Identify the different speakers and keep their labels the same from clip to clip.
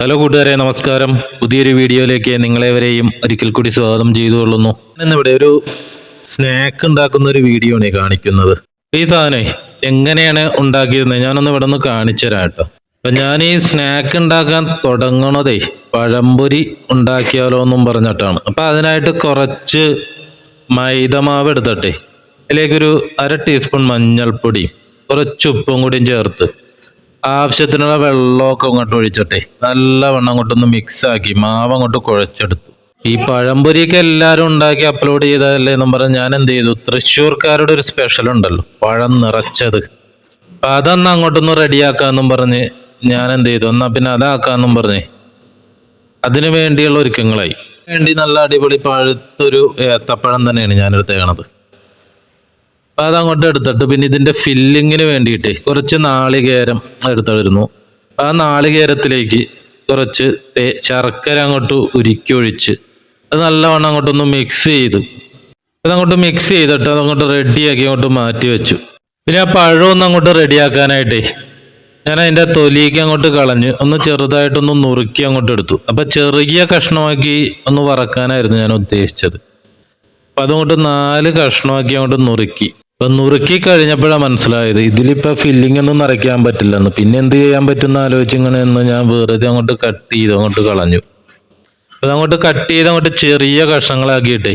Speaker 1: Hello കൂട്ടുകാരെ നമസ്കാരം. പുതിയൊരു വീഡിയോയിലേക്ക് നിങ്ങളെവരെയും ഒരിക്കൽ കൂടി സ്വാഗതം ചെയ്തു കൊള്ളുന്നു ഇന്നിവിടെ ഒരു സ്നാക്ക് ഉണ്ടാക്കുന്ന ഒരു വീഡിയോ ആണ് കാണിക്കുന്നത്. ഈ സാധനം എങ്ങനെയാണ് ഉണ്ടാക്കിയിരുന്നത് ഞാനൊന്ന് ഇവിടെ നിന്ന് കാണിച്ചു തരാം കേട്ടോ അപ്പൊ ഞാൻ ഈ സ്നാക്ക് ഉണ്ടാക്കാൻ തുടങ്ങണതേ പഴംപൊരി ഉണ്ടാക്കിയാലോ എന്നും പറഞ്ഞിട്ടാണ്. അപ്പൊ അതിനായിട്ട് കുറച്ച് മൈദമാവ് എടുത്തട്ടെ അതിലേക്കൊരു അര ടീസ്പൂൺ മഞ്ഞൾപ്പൊടിയും കുറച്ച് ഉപ്പും കൂടിയും ചേർത്ത് ആവശ്യത്തിനുള്ള വെള്ളമൊക്കെ അങ്ങോട്ട് ഒഴിച്ചട്ടെ. നല്ലവണ്ണം അങ്ങോട്ടൊന്ന് മിക്സ് ആക്കി. മാവ് അങ്ങോട്ട് കുഴച്ചെടുത്തു. ഈ പഴംപൊരിയൊക്കെ എല്ലാവരും ഉണ്ടാക്കി അപ്ലോഡ് ചെയ്തതല്ലേ എന്നും പറഞ്ഞ് ഞാൻ എന്ത് ചെയ്തു? തൃശ്ശൂർക്കാരുടെ ഒരു സ്പെഷ്യൽ ഉണ്ടല്ലോ. പഴം നിറച്ചത്. അപ്പം അതൊന്ന് അങ്ങോട്ടൊന്ന് റെഡിയാക്കാമെന്നും പറഞ്ഞ് ഞാൻ എന്ത് ചെയ്തു? എന്നാ പിന്നെ അതാക്കാന്നും പറഞ്ഞ് അതിനു വേണ്ടിയുള്ള ഒരുക്കങ്ങളായി. വേണ്ടി നല്ല അടിപൊളി പഴുത്തൊരു ഏത്തപ്പഴം തന്നെയാണ് ഞാൻ എടുത്തേക്കണത് അപ്പൊ അതങ്ങോട്ട് എടുത്തിട്ട് പിന്നെ ഇതിന്റെ ഫില്ലിങ്ങിന് വേണ്ടിയിട്ട് കുറച്ച് നാളികേരം എടുത്തിരുന്നു ആ നാളികേരത്തിലേക്ക് കുറച്ച് ശർക്കര അങ്ങോട്ട് ഉരുക്കി ഒഴിച്ച് അത് നല്ലവണ്ണം അങ്ങോട്ടൊന്ന് മിക്സ് ചെയ്തു. അതങ്ങോട്ട് മിക്സ് ചെയ്തിട്ട് അതങ്ങോട്ട് റെഡിയാക്കി അങ്ങോട്ട് മാറ്റി വെച്ചു. പിന്നെ ആ പഴം ഒന്ന് അങ്ങോട്ട് റെഡിയാക്കാനായിട്ടേ ഞാൻ അതിന്റെ തൊലിക്ക് അങ്ങോട്ട് കളഞ്ഞ് ഒന്ന് ചെറുതായിട്ടൊന്ന് നുറുക്കി അങ്ങോട്ട് എടുത്തു. അപ്പൊ ചെറിയ കഷ്ണമാക്കി ഒന്ന് വറക്കാനായിരുന്നു ഞാൻ ഉദ്ദേശിച്ചത്. അപ്പൊ അതങ്ങോട്ട് നാല് കഷ്ണമാക്കി അങ്ങോട്ട് നുറുക്കി. അപ്പൊ നുറുക്കി കഴിഞ്ഞപ്പോഴാണ് മനസ്സിലായത്. ഇതിലിപ്പോ ഫില്ലിംഗ് ഒന്നും നിറയ്ക്കാൻ പറ്റില്ലെന്ന്. പിന്നെ എന്ത് ചെയ്യാൻ പറ്റുന്ന ആലോചിച്ച് ഇങ്ങനെ ഒന്ന് ഞാൻ വെറുതെ അങ്ങോട്ട് കട്ട് ചെയ്ത് അങ്ങോട്ട് കളഞ്ഞു. അതങ്ങോട്ട് കട്ട് ചെയ്ത് അങ്ങോട്ട് ചെറിയ കഷ്ണങ്ങളാക്കിയിട്ടേ.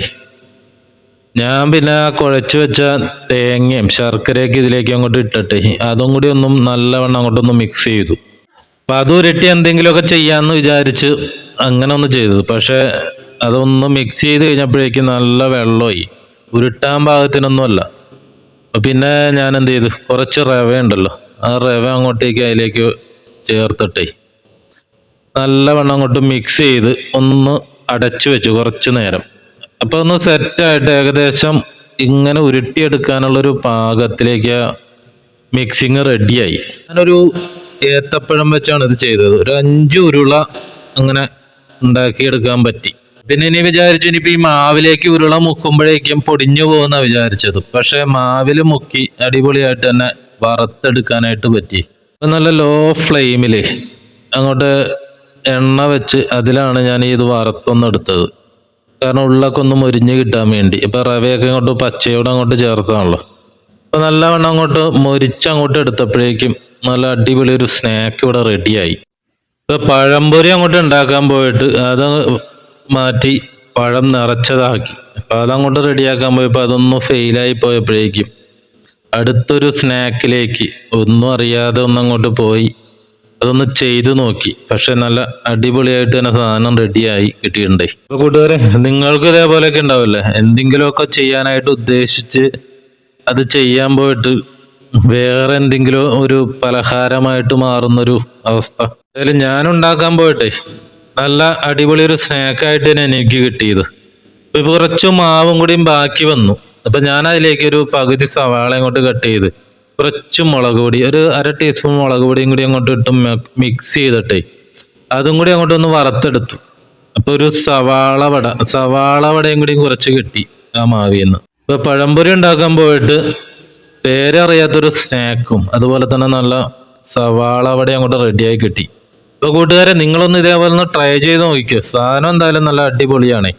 Speaker 1: ഞാൻ പിന്നെ കുഴച്ച് വെച്ച തേങ്ങയും ശർക്കരയൊക്കെ ഇതിലേക്ക് അങ്ങോട്ട് ഇട്ടട്ടെ. അതും കൂടി ഒന്നും നല്ലവണ്ണം അങ്ങോട്ടൊന്ന് മിക്സ് ചെയ്തു. അപ്പൊ അത് ഉരുട്ടി എന്തെങ്കിലുമൊക്കെ ചെയ്യാന്ന് വിചാരിച്ച് അങ്ങനെ ഒന്ന് ചെയ്തത്. പക്ഷേ അതൊന്ന് മിക്സ് ചെയ്ത് കഴിഞ്ഞപ്പോഴേക്കും നല്ല വെള്ളമായി. ഉരുട്ടാൻ പാകത്തിനൊന്നുമല്ല. പിന്നെ ഞാൻ എന്ത് ചെയ്തു കുറച്ച് റവ ഉണ്ടല്ലോ. ആ റവ അങ്ങോട്ടേക്ക് അതിലേക്ക് ചേർത്തിട്ടേ. നല്ലവണ്ണം അങ്ങോട്ട് മിക്സ് ചെയ്ത് ഒന്ന് അടച്ചു വെച്ചു കുറച്ച് നേരം. അപ്പൊ ഒന്ന് സെറ്റായിട്ട് ഏകദേശം ഇങ്ങനെ ഉരുട്ടിയെടുക്കാനുള്ളൊരു പാകത്തിലേക്ക് മിക്സിങ് റെഡിയായി ഞാനൊരു ഏത്തപ്പഴം വെച്ചാണ് ഇത് ചെയ്തത്. ഒരു അഞ്ച് ഉരുള അങ്ങനെ ഉണ്ടാക്കിയെടുക്കാൻ പറ്റി. പിന്നെ ഇനി വിചാരിച്ചു ഇനിയിപ്പോ ഈ മാവിലേക്ക് ഉരുള മുക്കുമ്പോഴേക്കും പൊടിഞ്ഞു പോകുന്ന വിചാരിച്ചത്. പക്ഷെ മാവിൽ മുക്കി അടിപൊളിയായിട്ട് തന്നെ വറുത്തെടുക്കാനായിട്ട് പറ്റി. നല്ല ലോ ഫ്ലെയിമിൽ അങ്ങോട്ട് എണ്ണ വെച്ച് അതിലാണ് ഞാൻ ഇത് വറുത്തൊന്ന് എടുത്തത്. കാരണം ഉള്ളൊക്കെ ഒന്ന് മൊരിഞ്ഞ് കിട്ടാൻ വേണ്ടി. ഇപ്പൊ റവയൊക്കെ ഇങ്ങോട്ട് പച്ചയോടെ അങ്ങോട്ട് ചേർത്താണല്ലോ. അപ്പൊ നല്ലവണ്ണം അങ്ങോട്ട് മുരിച്ച് അങ്ങോട്ട് എടുത്തപ്പോഴേക്കും നല്ല അടിപൊളി ഒരു സ്നാക്ക് ഇവിടെ റെഡിയായി ഇപ്പൊ പഴംപൊരി അങ്ങോട്ട് ഉണ്ടാക്കാൻ പോയിട്ട് അത് മാറ്റി പഴം നിറച്ചതാക്കി. അപ്പൊ അതങ്ങോട്ട് റെഡിയാക്കാൻ പോയപ്പോ അതൊന്ന് ഫെയിലായി പോയപ്പോഴേക്കും അടുത്തൊരു സ്നാക്കിലേക്ക് ഒന്നും അറിയാതെ ഒന്ന് അങ്ങോട്ട് പോയി അതൊന്ന് ചെയ്തു നോക്കി. പക്ഷെ നല്ല അടിപൊളിയായിട്ട് തന്നെ സാധനം റെഡിയായി കിട്ടിയിട്ടുണ്ട്. അപ്പൊ കൂട്ടുകാരെ നിങ്ങൾക്ക് ഇതേപോലെയൊക്കെ ഉണ്ടാവില്ലേ എന്തെങ്കിലുമൊക്കെ ചെയ്യാനായിട്ട് ഉദ്ദേശിച്ച് അത് ചെയ്യാൻ പോയിട്ട് വേറെ എന്തെങ്കിലും ഒരു പലഹാരമായിട്ട് മാറുന്നൊരു അവസ്ഥ. എന്തായാലും ഞാൻ ഉണ്ടാക്കാൻ പോയിട്ടെ. നല്ല അടിപൊളി ഒരു സ്നാക്കായിട്ട് തന്നെ എനിക്ക് കിട്ടിയത്. ഇപ്പൊ കുറച്ച് മാവും കൂടിയും ബാക്കി വന്നു. അപ്പൊ ഞാൻ അതിലേക്ക് ഒരു പകുതി സവാള അങ്ങോട്ട് കട്ട് ചെയ്ത് കുറച്ച് മുളക് പൊടി ഒരു അര ടീസ്പൂൺ മുളക് പൊടിയും കൂടി അങ്ങോട്ട് ഇട്ട് മിക്സ് ചെയ്തിട്ടേ അതും കൂടി അങ്ങോട്ട് ഒന്ന് വറുത്തെടുത്തു. അപ്പൊ ഒരു സവാള വട സവാള വടയും കൂടി കുറച്ച് കിട്ടി ആ മാവിന്ന്. ഇപ്പൊ പഴംപൊരി ഉണ്ടാക്കാൻ പോയിട്ട് പേരറിയാത്തൊരു സ്നാക്കും അതുപോലെ തന്നെ നല്ല സവാള വട അങ്ങോട്ട് റെഡിയായി കിട്ടി. ഇപ്പൊ കൂട്ടുകാരെ നിങ്ങളൊന്ന് ഇതേപോലെ ഒന്ന് ട്രൈ ചെയ്ത് നോക്കിക്കോ. സാധനം എന്തായാലും നല്ല അടിപൊളിയാണ്.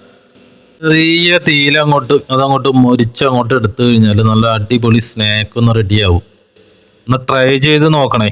Speaker 1: ചെറിയ തീയിൽ അങ്ങോട്ട് അതങ്ങോട്ട് മുരിച്ച് അങ്ങോട്ട് എടുത്തു കഴിഞ്ഞാൽ നല്ല അടിപൊളി സ്നാക്ക് ഒന്ന് റെഡിയാവും ഒന്ന് ട്രൈ ചെയ്ത് നോക്കണേ.